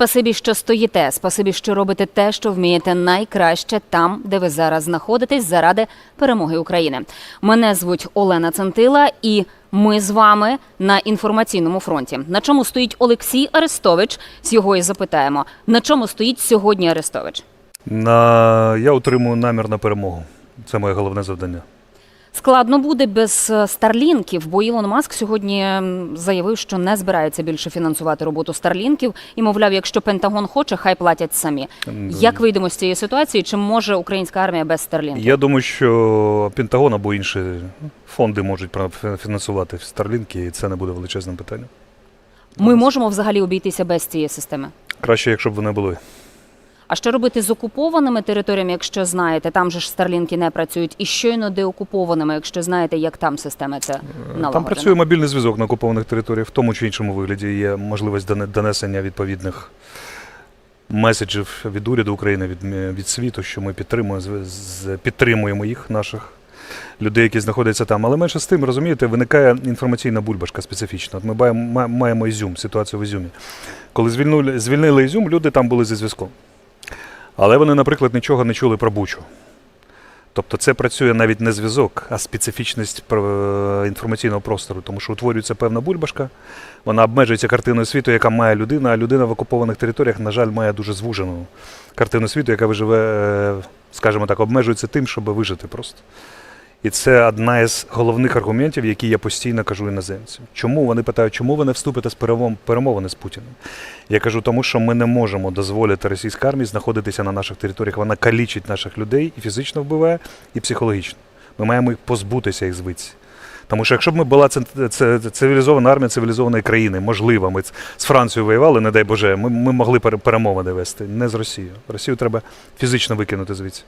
Спасибі, що стоїте. Спасибі, що робите те, що вмієте найкраще там, де ви зараз знаходитесь, заради перемоги України. Мене звуть Олена Центила, і ми з вами на інформаційному фронті. На чому стоїть Олексій Арестович? З його і запитаємо. На чому стоїть сьогодні Арестович? На... Я отримую намір на перемогу. Це моє головне завдання. Складно буде без е, старлінків, бо Ілон Маск сьогодні заявив, що не збирається більше фінансувати роботу старлінків і мовляв, якщо Пентагон хоче, хай платять самі. Як вийдемо з цієї ситуації? Чи може українська армія без старлінків? Я думаю, що Пентагон або інші фонди можуть фінансувати Старлінки, і це не буде величезним питанням. Ми можемо взагалі обійтися без цієї системи. Краще, якщо б вони були. А що робити з окупованими територіями, якщо знаєте, там же ж старлінки не працюють, і щойно деокупованими, якщо знаєте, як там система це налагодена? Там працює мобільний зв'язок на окупованих територіях, в тому чи іншому вигляді є можливість донесення відповідних меседжів від уряду України, від, від світу, що ми підтримуємо, підтримуємо їх, наших людей, які знаходяться там. Але менше з тим, розумієте, виникає інформаційна бульбашка специфічна. От ми маємо, маємо Ізюм, ситуацію в Ізюмі. Коли звільнули, звільнили Ізюм, люди там були зі зв'язком. Але вони, наприклад, нічого не чули про Бучу. Тобто це працює навіть не зв'язок, а специфічність інформаційного простору, тому що утворюється певна бульбашка, вона обмежується картиною світу, яка має людина, а людина в окупованих територіях, на жаль, має дуже звужену картину світу, яка виживе, е, скажімо так, обмежується тим, щоб вижити просто. І це одна із головних аргументів, які я постійно кажу іноземцям. Чому вони питають, чому ви не вступите з перемовини з Путіним? Я кажу, тому що ми не можемо дозволити російській армії знаходитися на наших територіях. Вона калічить наших людей і фізично вбиває, і психологічно. Ми маємо їх позбутися їх звідси. Тому що якщо б ми була цивілізована армія цивілізованої країни, можливо, ми з Францією воювали, не дай Боже, ми, ми могли перемовини вести. Не з Росією. Росію треба фізично викинути звідси.